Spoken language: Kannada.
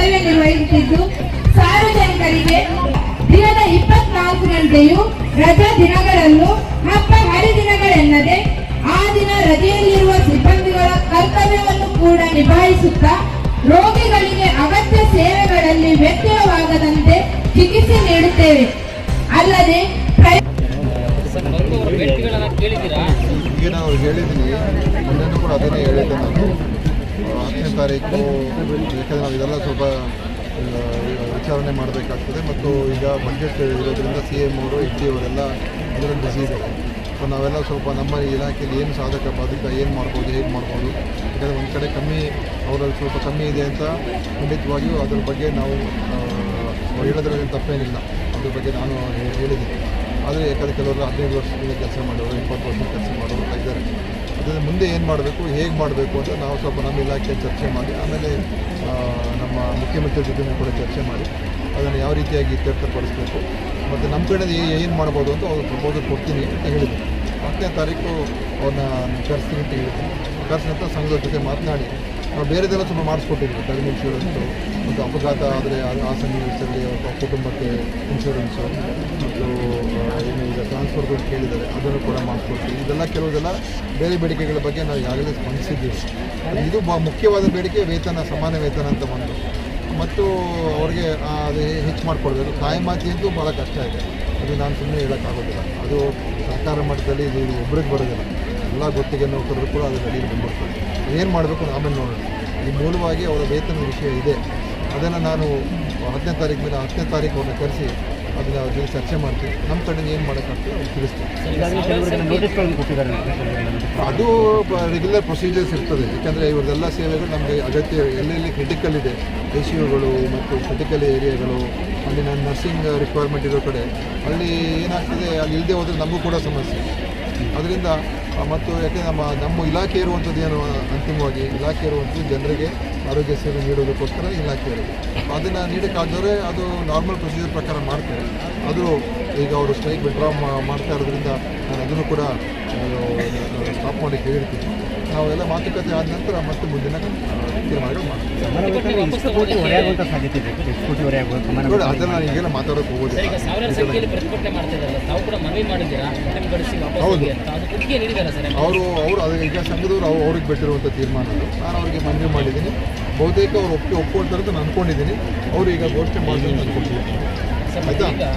ಕರ್ತವ್ಯ ನಿರ್ವಹಿಸುತ್ತಿದ್ದು ಸಾರ್ವಜನಿಕರಿಗೆ ದಿನದ ಇಪ್ಪತ್ನಾಲ್ಕು ಗಂಟೆಯೂ ರಜಾ ದಿನಗಳನ್ನು ಹಬ್ಬ ಹರಿದಿನಗಳೆನ್ನದೆ ಆ ದಿನ ರಜೆಯಲ್ಲಿರುವ ಸಿಬ್ಬಂದಿಗಳ ಕರ್ತವ್ಯವನ್ನು ಕೂಡ ನಿಭಾಯಿಸುತ್ತಾ ರೋಗಿಗಳಿಗೆ ಅಗತ್ಯ ಸೇವೆಗಳಲ್ಲಿ ವ್ಯತ್ಯಯವಾಗದಂತೆ ಚಿಕಿತ್ಸೆ ನೀಡುತ್ತೇವೆ. ಅಲ್ಲದೆ ಈಗ ನಾವು ಹೇಳಿದ್ದೀನಿ ಕೂಡ ಅದನ್ನೇ ಹೇಳಿದ್ದೆ ನಾನು. ಹತ್ತನೇ ತಾರೀಕು ಯಾಕಂದರೆ ನಾವು ಇದೆಲ್ಲ ಸ್ವಲ್ಪ ವಿಚಾರಣೆ ಮಾಡಬೇಕಾಗ್ತದೆ ಮತ್ತು ಈಗ ಬಜೆಟ್ ಇರೋದ್ರಿಂದ ಸಿ ಎಂ ಅವರು, ಎಚ್ ಡಿ ಅವರೆಲ್ಲ ಅದರಲ್ಲಿ ಬಿಸಿ ಇದ್ದಾರೆ. ಸೊ ನಾವೆಲ್ಲ ಸ್ವಲ್ಪ ನಮ್ಮ ಇಲಾಖೆಯಲ್ಲಿ ಏನು ಸಾಧಕ ಬಾಧಕ, ಏನು ಮಾಡ್ಬೋದು, ಹೇಗೆ ಮಾಡ್ಬೋದು, ಯಾಕಂದರೆ ಒಂದು ಕಡೆ ಕಮ್ಮಿ, ಅವರಲ್ಲಿ ಸ್ವಲ್ಪ ಕಮ್ಮಿ ಇದೆ ಅಂತ ಖಂಡಿತವಾಗಿಯೂ ಅದ್ರ ಬಗ್ಗೆ ನಾವು ಹೇಳೋದ್ರಲ್ಲಿ ತಪ್ಪೇನಿಲ್ಲ. ಅದ್ರ ಬಗ್ಗೆ ನಾನು ಹೇಳಿದ್ದೀನಿ. ಆದರೆ ಯಾಕಂದರೆ ಕೆಲವರು ಹದಿನೈದು ವರ್ಷದಿಂದ ಕೆಲಸ ಮಾಡೋರು, ಇಪ್ಪತ್ತು ವರ್ಷದ ಕೆಲಸ ಮಾಡೋರು ಇದ್ದಾರೆ. ಅದರಿಂದ ಮುಂದೆ ಏನು ಮಾಡಬೇಕು, ಹೇಗೆ ಮಾಡಬೇಕು ಅಂತ ನಾವು ಸ್ವಲ್ಪ ನಮ್ಮ ಇಲಾಖೆ ಚರ್ಚೆ ಮಾಡಿ, ಆಮೇಲೆ ನಮ್ಮ ಮುಖ್ಯಮಂತ್ರಿ ಜೊತೆಯೂ ಕೂಡ ಚರ್ಚೆ ಮಾಡಿ, ಅದನ್ನು ಯಾವ ರೀತಿಯಾಗಿ ಇತ್ಯರ್ಥಪಡಿಸಬೇಕು, ಮತ್ತು ನಮ್ಮ ಕಡೆ ಏನು ಮಾಡ್ಬೋದು ಅಂತ ಅವ್ರು ಪ್ರಪೋಸಲ್ ಕೊಡ್ತೀನಿ ಅಂತ ಹೇಳಿದ್ರು. ಹತ್ತನೇ ತಾರೀಕು ಅವ್ರನ್ನ ಕರೆಸ್ತೀನಿ ಅಂತ ಹೇಳಿದ್ದೀನಿ ಕರೆಸಿದ ಸಂಘದ ಜೊತೆ ಮಾತನಾಡಿ ಬೇರೆದೆಲ್ಲ ತುಂಬ ಮಾಡಿಸ್ಕೊಟ್ಟಿದ್ವಿ ಟರ್ಮ್ ಇನ್ಶೂರೆನ್ಸು ಮತ್ತು ಅಪಘಾತ ಆದರೆ ಆ ಸನ್ನಿವೇಶದಲ್ಲಿ ಕುಟುಂಬಕ್ಕೆ ಇನ್ಶೂರೆನ್ಸು ಮತ್ತು ಏನು ಈಗ ಟ್ರಾನ್ಸ್ಫರ್ ದುಡ್ಡು ಕೇಳಿದ್ದಾರೆ, ಅದನ್ನು ಕೂಡ ಮಾಡಿಸ್ಕೊಡ್ತೀವಿ. ಇದೆಲ್ಲ ಕೆಲವುದೆಲ್ಲ ಬೇರೆ ಬೇಡಿಕೆಗಳ ಬಗ್ಗೆ ನಾವು ಈಗಾಗಲೇ ಸ್ಪಂದಿಸಿದ್ದೀವಿ. ಇದು ಬ ಮುಖ್ಯವಾದ ಬೇಡಿಕೆ, ವೇತನ, ಸಮಾನ ವೇತನ ಅಂತ ಒಂದು ಮತ್ತು ಅವ್ರಿಗೆ ಅದು ಹೆಚ್ಚು ಮಾಡಿಕೊಡ್ಬೇಕು. ಕಾಯಮಾತಿ ಅಂತ ಭಾಳ ಕಷ್ಟ ಇದೆ. ಅದು ನಾನು ಸುಮ್ಮನೆ ಹೇಳೋಕ್ಕಾಗೋದಿಲ್ಲ. ಅದು ಸರ್ಕಾರ ಮಟ್ಟದಲ್ಲಿ ಇದು ಇದು ಒಬ್ರಿಗೆ ಬರೋದಿಲ್ಲ. ಎಲ್ಲ ಗೊತ್ತಿಗೆ ನೌಕರರು ಕೂಡ ಅದು ಅಡಿಗೆ ಬಂದ್ಬಿಡ್ತಾರೆ. ಏನು ಮಾಡಬೇಕು ಆಮೇಲೆ ನೋಡೋಣ. ಈ ಮೂಲವಾಗಿ ಅವರ ವೇತನದ ವಿಷಯ ಇದೆ. ಅದನ್ನು ನಾನು ಹತ್ತನೇ ತಾರೀಕು ಮೇಲೆ ಹತ್ತನೇ ತಾರೀಕು ಅವ್ರನ್ನ ಕರೆಸಿ ಅದನ್ನ ಅವ್ರ ಜೊತೆ ಚರ್ಚೆ ಮಾಡ್ತೀವಿ ನಮ್ಮ ತಂಡ ಏನು ಮಾಡೋಕ್ಕಾಗ್ತದೆ ಅವ್ರಿಗೆ ತಿಳಿಸ್ತೀವಿ ಅದು ರೆಗ್ಯುಲರ್ ಪ್ರೊಸೀಜರ್ಸ್ ಇರ್ತದೆ. ಯಾಕಂದರೆ ಇವ್ರದ್ದೆಲ್ಲ ಸೇವೆಗಳು ನಮಗೆ ಅಗತ್ಯ, ಎಲ್ಲೆಲ್ಲಿ ಕ್ರಿಟಿಕಲ್ ಇದೆ ಎ ಸಿ ಯುಗಳು ಮತ್ತು ಕ್ರಿಟಿಕಲ್ ಏರಿಯಾಗಳು ಅಲ್ಲಿ ನನ್ನ ನರ್ಸಿಂಗ್ ರಿಕ್ವೈರ್ಮೆಂಟ್ ಇರೋ ಕಡೆ. ಅಲ್ಲಿ ಏನಾಗ್ತದೆ, ಅಲ್ಲಿ ಇಲ್ಲದೆ ಹೋದರೆ ನಮಗೂ ಕೂಡ ಸಮಸ್ಯೆ. ಅದರಿಂದ ಮತ್ತು ಯಾಕೆ ನಮ್ಮ ನಮ್ಮ ಇಲಾಖೆ ಇರುವಂಥದ್ದು ಏನು, ಅಂತಿಮವಾಗಿ ಇಲಾಖೆ ಇರುವಂಥದ್ದು ಜನರಿಗೆ ಆರೋಗ್ಯ ಸೇವೆ ನೀಡೋದಕ್ಕೋಸ್ಕರ ಇಲಾಖೆ ಇರೋದು. ಅದನ್ನು ನೀಡೋಕ್ಕಾದರೆ ಅದು ನಾರ್ಮಲ್ ಪ್ರೊಸೀಜರ್ ಪ್ರಕಾರ ಮಾಡ್ತಾರೆ. ಅದು ಈಗ ಅವರು ಸ್ಟ್ರೈಕ್ ವಿಡ್ರಾ ಮಾಡ್ತಾ ಇರೋದ್ರಿಂದ ನಾನು ಅದನ್ನು ಕೂಡ ಸ್ಟಾಪ್ ಮಾಡಿ ಹೇಳಿರ್ತೀನಿ. ನಾವೆಲ್ಲ ಮಾತುಕತೆ ಆದ ನಂತರ ಮತ್ತೆ ಮುಂದಿನ ತೀರ್ಮಾನಗಳು ಮಾಡ್ತೀವಿ. ಅದನ್ನು ನಾನು ಈಗೆಲ್ಲ ಮಾತಾಡೋಕೆ ಹೋಗೋದಿಲ್ಲ. ಹೌದು. ಹೋಗಿ ಅಂತ. ಅದು ಕುತ್ತಿಗೆ ಸರ್? ಅವರು ಅವರು ಅದು ಈಗ ಸಂಘದವರು ಅವ್ರು ಅವ್ರಿಗೆ ಬಿಟ್ಟಿರುವಂಥ ತೀರ್ಮಾನ ಅದು ನಾನು ಅವರಿಗೆ ಮನವಿ ಮಾಡಿದ್ದೀನಿ. ಬಹುತೇಕ ಅವ್ರು ಒಪ್ಪಿ ಒಪ್ಕೊಳ್ತಾರೆ ಅಂತ ನಾನು ಅಂದ್ಕೊಂಡಿದ್ದೀನಿ ಅವರು ಈಗ ಘೋಷಣೆ ಮಾಡಿದ್ರು ಅಂತ ಅಂದ್ಕೊಂಡಿದ್ದೀನಿ ಸರ್ ಆಯ್ತಾ?